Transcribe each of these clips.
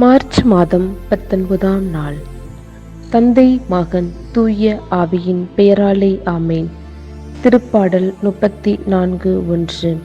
March மாதம் பத்தொன்பதாம் நாள். தந்தை மகன் தூய ஆவியின் பெயராலே ஆமேன். திருப்பாடல் முப்பத்தி நான்கு ஒன்று.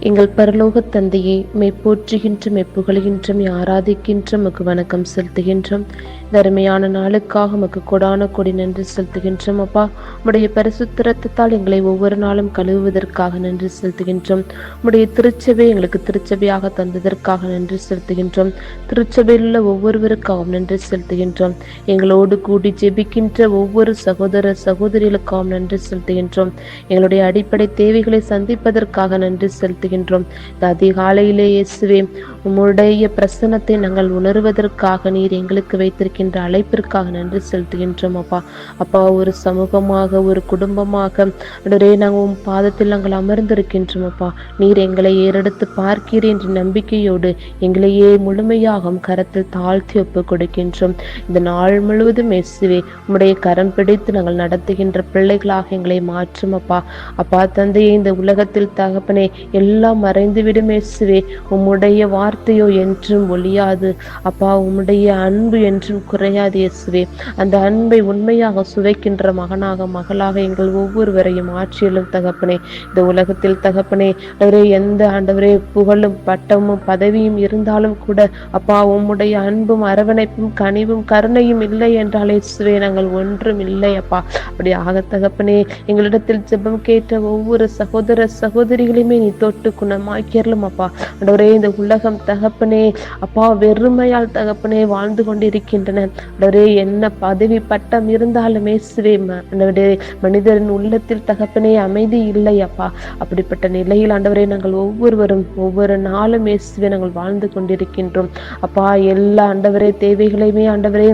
எங்கள் பரலோக தந்தையை மெய் போற்றுகின்ற மெப்புகழுகின்ற ஆராதிக்கின்ற மக்கு வணக்கம் செலுத்துகின்றோம். தருமையான நாளுக்காக மக்கு கொடான கொடி நன்றி செலுத்துகின்றோம் அப்பா. உடைய பரிசுத்த ரத்தத்தால் எங்களை ஒவ்வொரு நாளும் கழுவுவதற்காக நன்றி செலுத்துகின்றோம். உடைய திருச்சபை எங்களுக்கு திருச்சபையாக தந்ததற்காக நன்றி செலுத்துகின்றோம். திருச்சபையில் உள்ள ஒவ்வொருவருக்காகவும் நன்றி செலுத்துகின்றோம். எங்களோடு கூடி ஜெபிக்கின்ற ஒவ்வொரு சகோதர சகோதரிகளுக்காகவும் நன்றி செலுத்துகின்றோம். எங்களுடைய அடிப்படை தேவைகளை சந்திப்பதற்காக நன்றி செலுத்து செலுத்துகின்றோம் அதிகாலையிலே இயேசுவே உம்முடைய பிரசனத்தை நாங்கள் உணர்வதற்காக நீர் எங்களுக்கு வைத்திருக்கின்ற அழைப்பிற்காக நன்றி செலுத்துகின்றோம் அப்பா. அப்பா ஒரு சமூகமாக ஒரு குடும்பமாக அடரே நாங்கள் உன் பாதத்தில் நாங்கள் அமர்ந்திருக்கின்றோம் அப்பா. நீர் எங்களை ஏறெடுத்து பார்க்கிறேன் என்ற நம்பிக்கையோடு எங்களையே முழுமையாக கரத்தில் தாழ்த்தி ஒப்பு கொடுக்கின்றோம். இந்த நாள் முழுவதும் இயேசுவே உம்முடைய கரம் பிடித்து நாங்கள் நடத்துகின்ற பிள்ளைகளாக எங்களை மாற்றும் அப்பா. அப்பா தந்தையே இந்த உலகத்தில் தகப்பனே எல்லா எல்லாம் மறைந்துவிடும் இயேசுவே உம்முடைய வார்த்தையோ என்றும் ஒழியாது. அப்பா உம்முடைய அன்பு என்றும் குறையாது இயேசுவே. அந்த அன்பை உண்மையாக சுவைக்கின்ற மகனாக மகளாக எங்கள் ஒவ்வொருவரையும் ஆட்சியிலும் தகப்பனே இந்த உலகத்தில் தகப்பனே அவரே எந்த ஆண்டவரே புகழும் பட்டமும் பதவியும் இருந்தாலும் கூட அப்பா உம்முடைய அன்பும் அரவணைப்பும் கனிவும் கருணையும் இல்லை என்றால் இயேசுவே நாங்கள் ஒன்றும் இல்லை அப்பா. அப்படி ஆக தகப்பனே எங்களிடத்தில் ஜெபம் கேட்ட ஒவ்வொரு சகோதர சகோதரிகளையுமே நீ தொட்டு குணமாக்கிரலும் அப்பா அடவரே இந்த உலகம் தகப்பனே அப்பா வெறுமையால் தகப்பனே வாழ்ந்து கொண்டிருக்கின்றன. அடவரே என்ன பதவி பட்டம் இருந்தாலுமே சிவே அண்டவரே மனிதரின் உள்ளத்தில் தகப்பனே அமைதி இல்லை அப்பா. அப்படிப்பட்ட நிலையில் ஆண்டவரே நாங்கள் ஒவ்வொருவரும் ஒவ்வொரு நாளும் இயேசுவே நாங்கள் வாழ்ந்து கொண்டிருக்கின்றோம். அப்பா எல்லா ஆண்டவரே தேவைகளையுமே ஆண்டவரே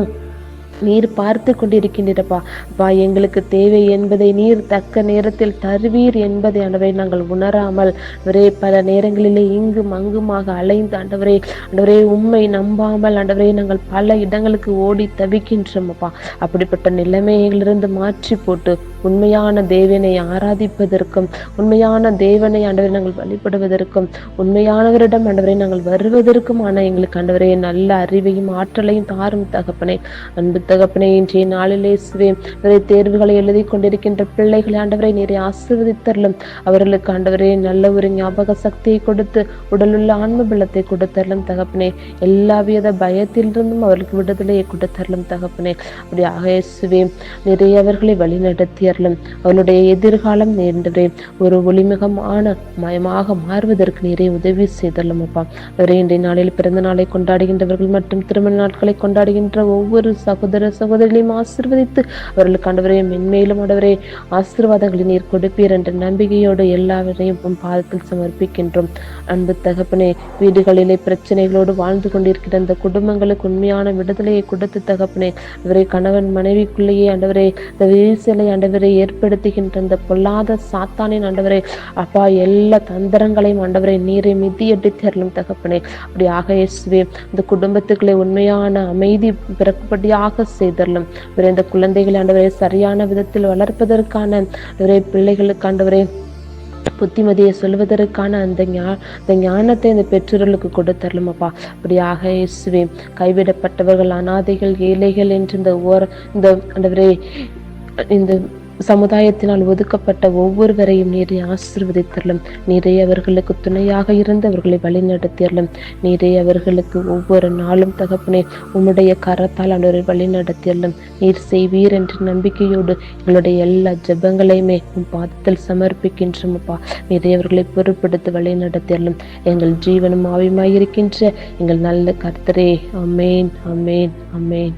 நீர் பார்த்து கொண்டிருக்கின்றப்பா அப்பா எங்களுக்கு தேவை என்பதை நீர் தக்க நேரத்தில் தருவீர் என்பதை ஆண்டவரை நாங்கள் உணராமல் ஆண்டவரே பல நேரங்களிலே இங்கும் அங்குமாக அலைந்து ஆண்டவரே ஆண்டவரே உண்மை நம்பாமல் ஆண்டவரே நாங்கள் பல இடங்களுக்கு ஓடி தவிக்கின்றோம் அப்பா அப்படிப்பட்ட நிலைமையிலிருந்து மாற்றி போட்டு உண்மையான தேவனை ஆராதிப்பதற்கும் உண்மையான தேவனை ஆண்டவரை நாங்கள் வழிபடுவதற்கும் உண்மையானவரிடம் ஆண்டவரை நாங்கள் வருவதற்கும் ஆனால் எங்களுக்கு ஆண்டவரே நல்ல அறிவையும் ஆற்றலையும் தாரும் தகப்பனை. அன்பு தகப்பனே இன்றைய நாளிலே நிறைய தேர்வுகளை எழுதி கொண்டிருக்கின்ற பிள்ளைகளை ஆண்டவரை நீரை ஆசிர்வதித்தரலும். அவர்களுக்கு ஆண்டவரே நல்ல ஒரு ஞாபக சக்தியை கொடுத்து உடலுள்ள ஆன்ம பலத்தை கொடுத்தரலும் தகப்பனே. எல்லாவித பயத்திலிருந்தும் அவர்களுக்கு விடுதலையை கொடுத்தரலும் தகப்பனே. அப்படி ஆகேசுவே நிறையவர்களை வழிநடத்தியறலும் அவருடைய எதிர்காலம் நேர்ந்தவரே ஒரு ஒளிமுகமான மயமாக மாறுவதற்கு நீரே உதவி செய்தரலும் அப்பா. அவரே இன்றைய நாளில் பிறந்த நாளை கொண்டாடுகின்றவர்கள் மற்றும் திருமண நாட்களை கொண்டாடுகின்ற ஒவ்வொரு சகோதர சகோதர சகோதரிகளையும் ஆசிர்வதித்து அவர்களுக்கு ஆண்டவரே மென்மேலும் ஆண்டவரே ஆசீர்வாதங்களை நீர் கொடுப்பீர் என்ற நம்பிக்கையோடு எல்லாவரையும் உன் பாதத்தில் சமர்ப்பிக்கின்றோம். அன்பு தகப்பனே வீடுகளிலே பிரச்சனைகளோடு வாழ்ந்து கொண்டிருக்கிற அந்த குடும்பங்களுக்கு உண்மையான விடுதலையை கொடுத்து தகப்பனே அவரை கணவன் மனைவிக்குள்ளேயே ஆண்டவரே இந்த வீழ்ச்சிலை ஆண்டவரை ஏற்படுத்துகின்ற அந்த பொல்லாத சாத்தானின் ஆண்டவரை அப்பா எல்லா தந்திரங்களையும் ஆண்டவரை நீரை மிதியடி தரலும் தகப்பனே. அப்படி ஆக இயேசுவே இந்த குடும்பத்துக்குள்ளே உண்மையான அமைதி பிறக்கப்படியாக பிறக்கும்படியாக செய்தரலும். இந்த குழந்தைகள் ஆண்டவரை சரியான விதத்தில் வளர்ப்பதற்கான ஆண்டவரே பிள்ளைகளுக்கு ஆண்டவரே புத்திமதியை சொல்வதற்கான அந்த ஞா அந்த ஞானத்தை அந்த பெற்றோர்களுக்கு கொடுத்தரலும் அப்பா அப்படியாக இயேசுவே கைவிடப்பட்டவர்கள் அனாதைகள் ஏழைகள் என்று இந்த ஓர இந்த ஆண்டவரே இந்த சமுதாயத்தினால் ஒதுக்கப்பட்ட ஒவ்வொருவரையும் நீரை ஆசிர்வதித்தரலும் நீரை அவர்களுக்கு துணையாக இருந்து அவர்களை வழிநடத்தியறலும் நீரை அவர்களுக்கு ஒவ்வொரு நாளும் தகப்பனே உம்முடைய கரத்தால் அவரை வழிநடத்தியறலும் நீர் செய்வீர் என்ற நம்பிக்கையோடு எங்களுடைய எல்லா ஜெபங்களையுமே உன் பாதத்தில் சமர்ப்பிக்கின்றோம்ப்பா நீரை அவர்களை பொருட்படுத்த வழி எங்கள் ஜீவனும் ஆவியுமாயிருக்கின்ற எங்கள் நல்ல கர்த்தரே. அமேன் அமேன் அமேன்